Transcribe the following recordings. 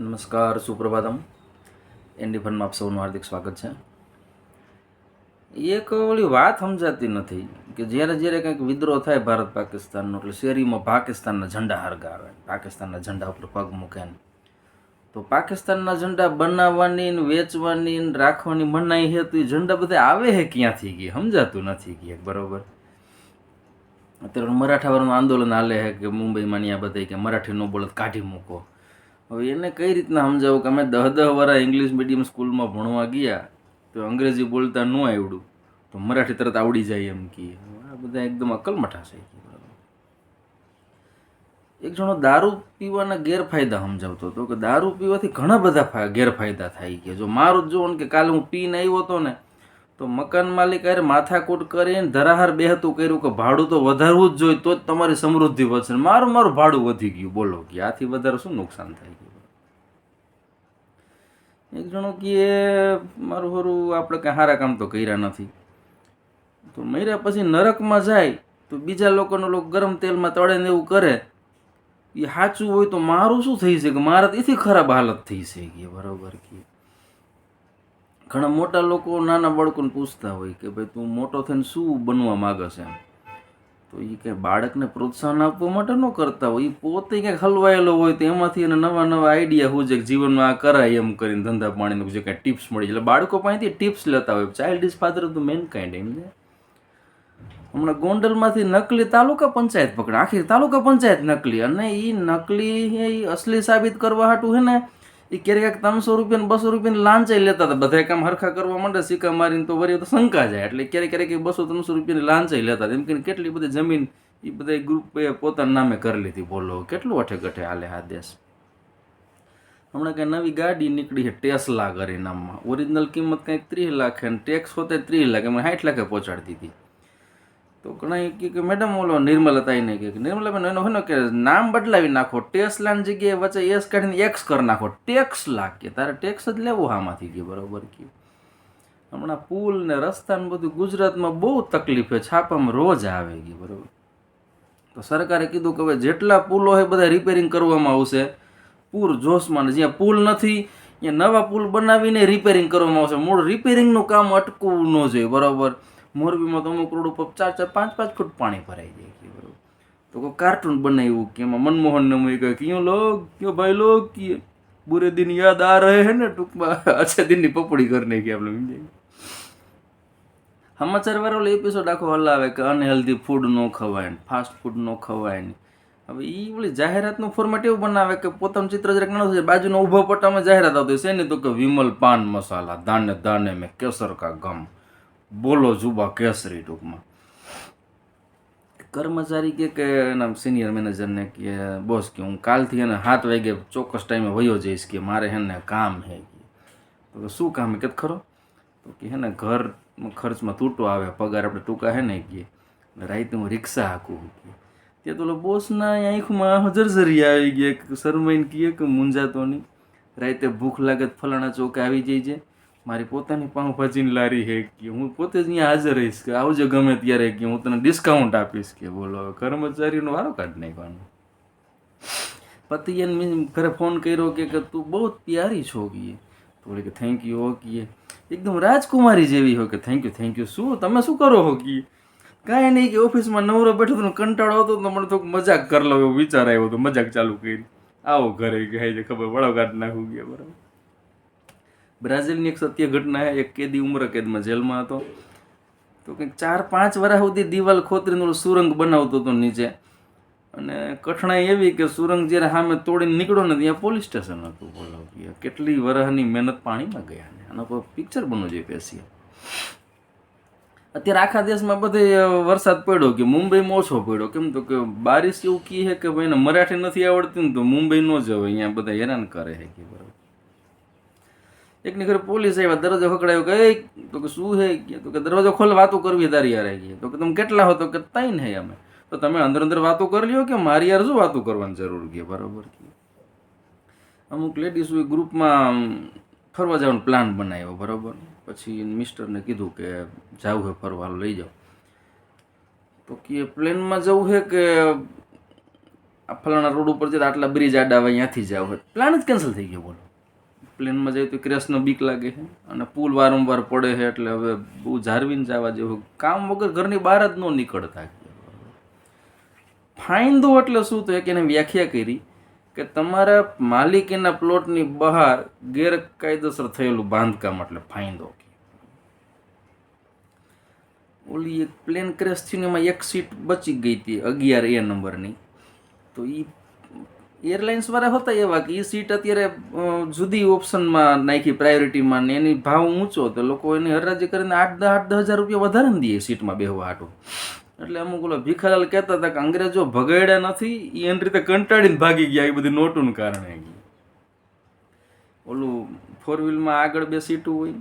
નમસ્કાર, સુપ્રભાતમ. એન્ડી ફનમાં આપ સૌનું હાર્દિક સ્વાગત છે. એક ઓલી વાત સમજાતી નથી કે જ્યારે જ્યારે કંઈક વિદ્રોહ થાય ભારત પાકિસ્તાનનો, એટલે શેરીમાં પાકિસ્તાનના ઝંડા હરગાવે પાકિસ્તાનના ઝંડા ઉપર પગ મૂકે તો પાકિસ્તાનના ઝંડા બનાવવાની ને વેચવાની ને રાખવાની મનાઈ હે તો એ ઝંડા બધા આવે હે ક્યાંથી ગઈ સમજાતું નથી કે બરોબર. અત્યારે મરાઠાવાળાનું આંદોલન હાલે હે કે મુંબઈમાં ત્યાં બધા કે મરાઠી નો બોલત કાઢી મૂકો. હવે એને કઈ રીતના સમજાવું કે અમે દહ દહ વર્ષ ઇંગ્લિશ મીડિયમ સ્કૂલમાં ભણવા ગયા, તો અંગ્રેજી બોલતા ન આવડ્યું તો મરાઠી તરત આવડી જાય એમ કે. આ બધા એકદમ અકલમઠા છે. એક જણો દારૂ પીવાના ગેરફાયદા સમજાવતો હતો કે દારૂ પીવાથી ઘણા બધા ગેરફાયદા થાય કે. જો મારું જ જોવો ને કે કાલે હું પીને આવ્યો હતો ને તો મકાન માલિક અરે માથાકૂટ કરીને ધરાહાર બેહતું કર્યું કે ભાડું તો વધારવું જ જોઈએ, તો જ તમારી સમૃદ્ધિ વધશે. મારું મારું ભાડું વધી ગયું. બોલો, કે આથી વધારે શું નુકસાન થાય? ગયું એક જણો કે મારું હરું, આપણે કંઈ સારા કામ તો કર્યા નથી. તો મર્યા પછી નરકમાં જાય, તો બીજા લોકોનો લોકો ગરમ તેલમાં તળે ને એવું કરે. એ સાચું હોય તો મારું શું થઈ છે કે મારા એથી ખરાબ હાલત થઈ છે કે બરોબર કે. ઘણા મોટા લોકો નાના બાળકોને પૂછતા હોય કે ભાઈ, તું મોટો થઈને શું બનવા માગે છે એમ? તો એ કંઈ બાળકને પ્રોત્સાહન આપવા માટે ન કરતા હોય. એ પોતે કંઈક હલવાયેલો હોય તો એમાંથી એને નવા નવા આઈડિયા હોય છે કે જીવનમાં આ કરાય એમ કરીને ધંધા પાણીનું જે કાંઈ ટિપ્સ મળી એટલે બાળકો પાસેથી ટિપ્સ લેતા હોય. Child is father the man kind એમ છે હમણાં ગોંડલમાંથી નકલી તાલુકા પંચાયત પકડે. આખી તાલુકા પંચાયત નકલી. અને એ નકલી એ અસલી સાબિત કરવા હાટું હે ને એ ક્યારેક ત્રણસો રૂપિયા બસો રૂપિયાની લાંચાઈ લેતા હતા. બધા કામ હરખા કરવા માંડે, સિક્કા મારીને તો વરી તો શંકા જાય. એટલે ક્યારેક ક્યારેક બસો ત્રણસો રૂપિયાની લાંચાઈ લેતા એમ કે કેટલી બધી જમીન એ બધા ગ્રુપે પોતાના નામે કરી લીધી. બોલો, કેટલું અઠે ગઠે હાલે આ દેશ? હમણાં કંઈ નવી ગાડી નીકળી છે ટેસ્લા કરી નામમાં. ઓરિજિનલ કિંમત કંઈક ત્રીસ લાખ અને ટેક્સ હોતે ત્રીસ લાખ. એમાં સાઠ લાખે પહોંચાડી હતી તો ઘણા કે મેડમ ઓલો નિર્મલતા એને કહે કે નિર્મલાબેન એનો હોય ને કે નામ બદલાવી નાખો ટેસ્લાની જગ્યાએ વચ્ચે એસ કાઢીને એક્સ કરી નાખો ટેક્સ કે તારે ટેક્સ જ લેવો આમાંથી કે બરાબર કે. હમણાં પુલ ને રસ્તા ને બધું ગુજરાતમાં બહુ તકલીફ છે, છાપામાં રોજ આવે કે બરાબર. તો સરકારે કીધું કે હવે જેટલા પુલો હોય બધા રિપેરિંગ કરવામાં આવશે. પૂર જોશમાં જ્યાં પુલ નથી, ત્યાં નવા પુલ બનાવીને રિપેરિંગ કરવામાં આવશે. મૂળ રિપેરિંગનું કામ અટકવું ન જોઈએ, બરાબર. મોરબીમાં તો અમુક રોડ ઉપર ચાર ચાર, પાંચ પાંચ ફૂટ પાણી ભરાઈ જાય કે બરોબર. તો કોઈ કાર્ટૂન બનાવ્યું કે એમાં મનમોહનને મુઈ કહે ક્યું લોક કયો ભાઈ લોક કે બુરે દિન યાદ આ રહે હે ને ટૂંકમાં. અચ્છા દિનની પપડી કરી નાખી આપણે સમજાય સમાચાર વાળો એપિસોડ આખો હલાવે કે અનહેલ્ધી ફૂડ ન ખવાય ફાસ્ટ ફૂડ ન ખવાય હવે એ ઓલી જાહેરાતનું ફોર્મેટ એવું બનાવે કે પોતાનું ચિત્ર જરાક નાનું છે બાજુનો ઊભો પટ્ટામાં જાહેરાત આવતી છે ને તો કે વિમલ પાન મસાલા દાને દાને મેં કેસર કા ગમ. બોલો જુબા કેસરી ટૂંકમાં? કર્મચારી કે કે એના સિનિયર મેનેજરને કે બોસ કે, હું કાલથી એને સાત વાગે ચોક્કસ ટાઈમે વયો જઈશ કે મારે હેને કામ હે તો શું કામ કે ખરો? તો કે હેને ઘર ખર્ચમાં તૂટો આવે, પગાર આપણે ટૂંકા હે ને કે. રાઈતે હું રિક્ષા હાકું કે. તે તો બોસના આંખમાં હજરઝરી આવી કે શરમાઈને કહે કે મૂંઝાતો નહીં. રાતે ભૂખ લાગે ફલાણા ચોકે આવી જઈએ મારી પોતાની પાઉંભાજીની લારી હે કે હું પોતે જ અહીંયા હાજર રહીશ કે આવજો ગમે ત્યારે કે હું તને ડિસ્કાઉન્ટ આપીશ કે બોલો કર્મચારીનો વારો કાઢી નાખવાનો. પતિએ ઘરે ફોન કર્યો કે તું બહુ પ્યારી છો કે તો બોલે કે થેન્ક યુ કે એકદમ રાજકુમારી જેવી હોય કે થેન્ક યુ થેન્ક યુ શું, તમે શું કરો હો કે કાંઈ નહીં કે ઓફિસમાં નવરો બેઠો તો કંટાળો હતો તો મને થોડુંક મજાક કરી લો એવો વિચાર આવ્યો તો મજાક ચાલુ કરી. આવો ઘરે કે ખબર વડો કાઢ નાખું ગયા બરાબર. બ્રાઝિલની એક સત્ય ઘટના એક કેદી ઉમ્ર કેદમાં જેલમાં હતો. તો કંઈક ચાર, પાંચ વર્ષ સુધી દિવાલ ખોતરીને સુરંગ બનાવતો હતો નીચે. અને કઠણાઈ એવી કે સુરંગ જ્યારે સામે તોડીને નીકળ્યો ને ત્યાં પોલીસ સ્ટેશન હતું બોલાવ્યું કેટલી વર્ષની મહેનત પાણીમાં ગયા ને. આના પર પિક્ચર બનવું જોઈએ પેશી અત્યારે આખા દેશમાં બધે વરસાદ પડ્યો કે મુંબઈમાં ઓછો પડ્યો. કેમ તો કે બારિશ એવું કહે છે કે ભાઈ મરાઠી નથી આવડતી ને તો મુંબઈ ન જવાય. અહીંયા બધા હેરાન કરે છે કે બરાબર. એકની ઘરે પોલીસ આવ્યા દરવાજો ખકડાયો કે તો કે શું હે? કે, તો કે, દરવાજો ખોલ, વાતો કરવી તારી યાર ગયા તો કે, તમે કેટલા હો? તો કે તઈ હે અમે. તો તમે અંદર અંદર વાતો કરી લ્યો કે, મારી યાર શું વાતો કરવાની જરૂર કે બરાબર અમુક લેડીઝ ગ્રુપમાં ફરવા જવાનો પ્લાન બનાવ્યો, બરાબર? પછી મિસ્ટરને કીધું કે જાવ હે ફરવા લઈ જાઓ. તો કે પ્લેનમાં જવું છે કે, આ ફલાણા રોડ ઉપર જતા આટલા બ્રિજ આડાવા અહીંયાથી જાવ હોય પ્લાન જ કેન્સલ થઈ ગયો બોલો. પ્લેનમાં જાય તો ક્રેશનો બીક લાગે છે અને પુલ વારંવાર પડે છે એટલે હવે બહુ જાળવીને જવા જેવું કામ વગર ઘરની બહાર જ ન નીકળતા. ફાયદો એટલે શું? તો એક એને વ્યાખ્યા કરી કે તમારા માલિકીના પ્લોટની બહાર ગેરકાયદેસર થયેલું બાંધકામ એટલે ફાયદો ઓલી એક પ્લેન ક્રેશ થઈને એમાં એક સીટ બચી ગઈ હતી અગિયાર એ નંબરની. તો એ એરલાઇન્સ વાળા હતા એવા કે એ સીટ અત્યારે જુદી ઓપ્શનમાં નાખી પ્રાયોરિટીમાં ને એની ભાવ ઊંચો તો લોકો એની હરાજી કરીને આઠ દસ આઠ દસ હજાર રૂપિયા વધારે દઈએ સીટમાં બેહવા હાટું. એટલે અમુક ઓલો ભીખાલાલ કહેતા હતા કે અંગ્રેજો ભગાડ્યા નથી એ એની રીતે કંટાળીને ભાગી ગયા એ બધી નોટોને કારણે. ઓલું ફોર વ્હીલમાં આગળ બે સીટું હોય.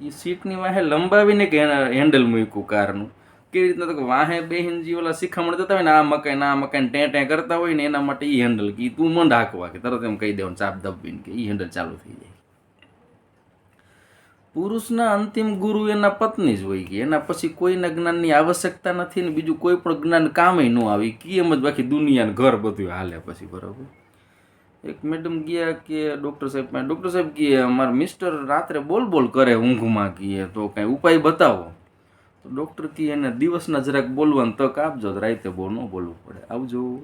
એ સીટની વાહે લંબાવીને કે હેન્ડલ મૂક્યું કારનું. કેવી રીતના તો વાહે બેહીને જે ઓલા શિખામણ જતા હોય ને આ મકાઈ ના મકાઈ ટે ટે કરતા હોય ને એના માટે એ હેન્ડલ કે તું મન હાંકવા કે તરત એમ કહી દેવાનું ચાપ દબીને કે એ હેન્ડલ ચાલુ થઈ જાય. પુરુષના અંતિમ ગુરુ એના પત્ની જ હોય કે એના પછી કોઈના જ્ઞાનની આવશ્યકતા નથી ને બીજું કોઈ પણ જ્ઞાન કામે ન આવી કે એમ જ બાકી દુનિયાને ઘર બધું હાલે પછી, બરાબર? એક મેડમ ગયા કે ડૉક્ટર સાહેબ ડૉક્ટર સાહેબ કહે અમારે મિસ્ટર રાત્રે બોલ બોલ કરે ઊંઘમાં કહે તો કાંઈ ઉપાય બતાવો. તો ડૉક્ટર કહે એને દિવસના જરાક બોલવાની તક આપજો, રાતે બહુ ન બોલવું પડે. આવજો.